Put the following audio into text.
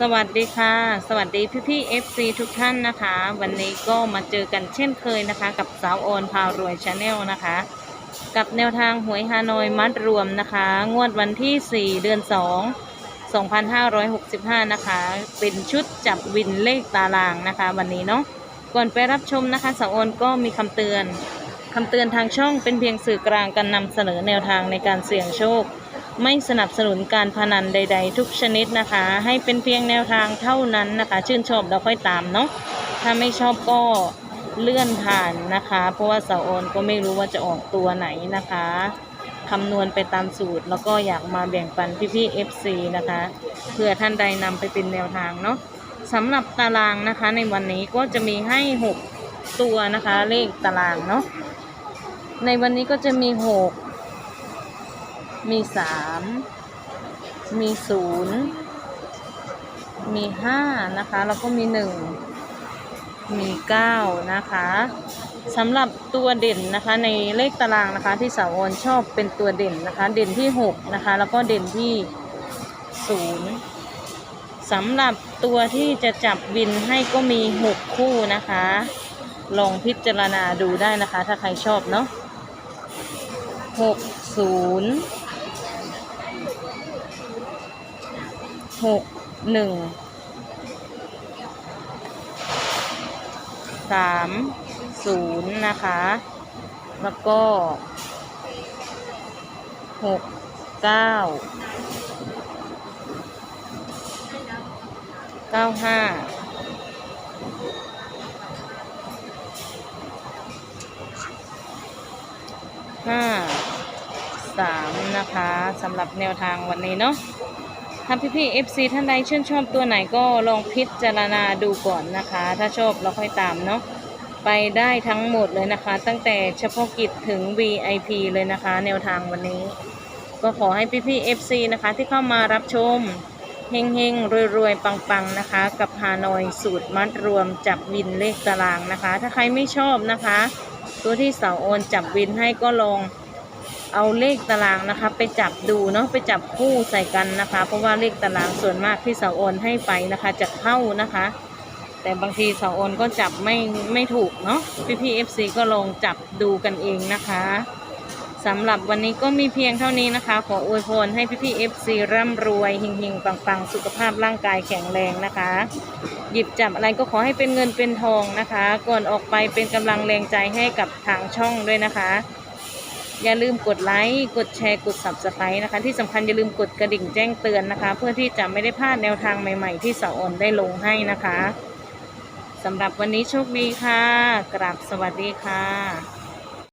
สวัสดีค่ะ สวัสดีพี่พี่ FC ทุกท่านนะคะ วันนี้ก็มาเจอกันเช่นเคยนะคะ กับสาวโอนพาวรวยชาแนลนะคะ กับแนวทางหวยฮานอยมัดรวมนะคะ งวดวันที่ 4 เดือน 2 2565 นะคะ เป็นชุดจับวินเลขตารางนะคะ วันนี้เนาะก่อนไปรับชมนะคะสาวโอนก็มีคำเตือนคำเตือนทางช่องเป็นเพียงสื่อกลางการนำเสนอแนวทางในการเสี่ยงโชค ไม่สนับสนุนการพนันใด ๆ ทุกชนิดนะคะ ให้เป็นเพียงแนวทางเท่านั้นนะคะ ชื่นชอบเราค่อยตามเนาะถ้าไม่ชอบก็เลื่อนผ่านนะคะ เพราะว่าสาวโอนก็ไม่รู้ว่าจะออกตัวไหนนะคะคำนวณไปตามสูตร แล้วก็อยากมาแบ่งปันพี่ๆ FC นะคะเพื่อท่านใดนำไปเป็นแนวทางเนาะสำหรับตารางนะคะในวันนี้ก็จะมีให้ 6 ตัวนะคะ เลขตารางเนาะในวันนี้ก็จะมี 6 มีสามมีศูนย์มีห้านะคะ แล้วก็มีหนึ่งมีเก้านะคะสำหรับตัวเด่นนะคะในเลขตารางนะคะที่สาวอนชอบเป็นตัวเด่นนะคะ เด่นที่หกนะคะ แล้วก็เด่นที่ศูนย์สำหรับตัวที่จะจับวินให้ก็มีหกคู่นะคะ ลองพิจารณาดูได้นะคะ ถ้าใครชอบเนาะหกศูนย์ หกหนึ่งสามศูนย์นะคะ แล้วก็หกเก้าเก้าห้าห้าสามนะคะสำหรับแนวทางวันนี้เนาะ ถ้าพี่พี่ๆ FC ท่านใดชื่นชอบตัวไหนก็ลองพิจารณาดูก่อนนะคะ ถ้าชอบเราค่อยตามเนาะไปได้ทั้งหมดเลยนะคะ ตั้งแต่เฉพาะกิจถึง VIP เลยนะคะ แนวทางวันนี้ ก็ขอให้พี่พี่ๆ FC นะคะ ที่เข้ามารับชมเฮงเฮงรวยรวยๆ ปังๆ นะคะ กับฮานอยสูตรมัดรวมจับวินเลขตารางนะคะ ถ้าใครไม่ชอบนะคะ ตัวที่เสาโอนจับวินให้ก็ลอง เอาเลขตารางนะคะ ไปจับดูเนาะไปจับคู่ใส่กันนะคะ เพราะว่าเลขตารางส่วนมากที่เสาโอนให้ไปนะคะจะเข้านะคะ แต่บางทีเสาโอนก็จับไม่ไม่ถูกเนาะพี่พี่เอฟซีก็ลองจับดูกันเองนะคะสำหรับวันนี้ก็มีเพียงเท่านี้นะคะ ขออวยพรให้พี่พี่เอฟซีร่ำรวยเฮงๆปังๆ สุขภาพร่างกายแข็งแรงนะคะ หยิบจับอะไรก็ขอให้เป็นเงินเป็นทองนะคะ ก่อนออกไปเป็นกำลังแรงใจให้กับทางช่องด้วยนะคะ อย่าลืมกดไลค์กดแชร์กด subscribe นะคะ ที่สำคัญอย่าลืมกดกระดิ่งแจ้งเตือนนะคะ เพื่อที่จะไม่ได้พลาดแนวทางใหม่ ๆ ที่สาวออนได้ลงให้นะคะสำหรับวันนี้โชคดีค่ะ กราบสวัสดีค่ะ